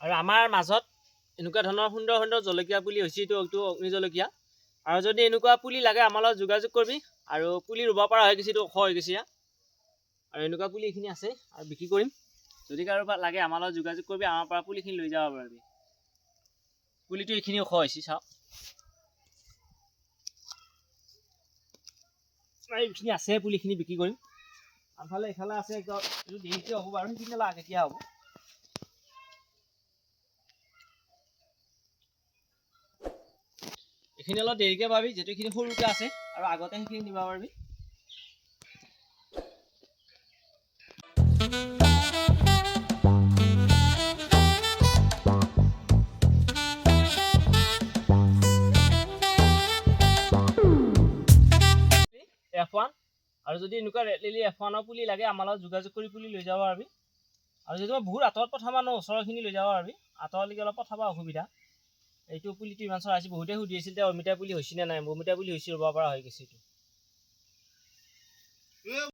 আৰু আমাৰ মাজত এনেকুৱা ধৰণৰ সুন্দৰ সুন্দৰ জলকীয়া পুলি হৈছে এইটো অগ্নি জলকীয়া। আৰু যদি এনেকুৱা পুলি লাগে আমাৰ লগত যোগাযোগ কৰিবি। আৰু পুলি ৰুব পৰা হৈ গৈছে এইটো ওখ হৈ গৈছে। আৰু এনেকুৱা পুলি এইখিনি আছে আৰু বিক্ৰী কৰিম। যদি কাৰোবাৰ লাগে আমাৰ লগত যোগাযোগ কৰিবি আমাৰ পৰা পুলিখিনি লৈ যাব পাৰিবি। পুলিটো এইখিনি ওখ হৈছে চাওক। এইখিনি আছে পুলিখিনি বিক্ৰী কৰিম। আনফালে এইফালে আছে এইটো দেৰিকৈ হ'ব বাৰু সেইখিনি লাগে কেতিয়া হ'ব। এইখিনি অলপ দেৰিকৈ পাবি যিহেতু এইখিনি সৰুকৈ আছে আৰু আগতে সেইখিনি নিব পাৰিবি। এফ ওৱান আৰু যদি এনেকুৱা ৰেড লিলি এফ ওৱানৰ পুলি লাগে আমাৰ লগত যোগাযোগ কৰি পুলি লৈ যাব পাৰিবি। আৰু যদি মই বহুত আঁতৰত পঠাবা ন ওচৰৰখিনি লৈ যাব পাৰিবি। আঁতৰলৈকে অলপ পঠাব অসুবিধা। এইটো পুলিটো ইমান চৰ আছে বহুতে সুধি আছিল যে অমিতা পুলি হৈছে নে নাই, অমিতা পুলি হৈছে ৰুব পৰা হৈ গৈছে এইটো।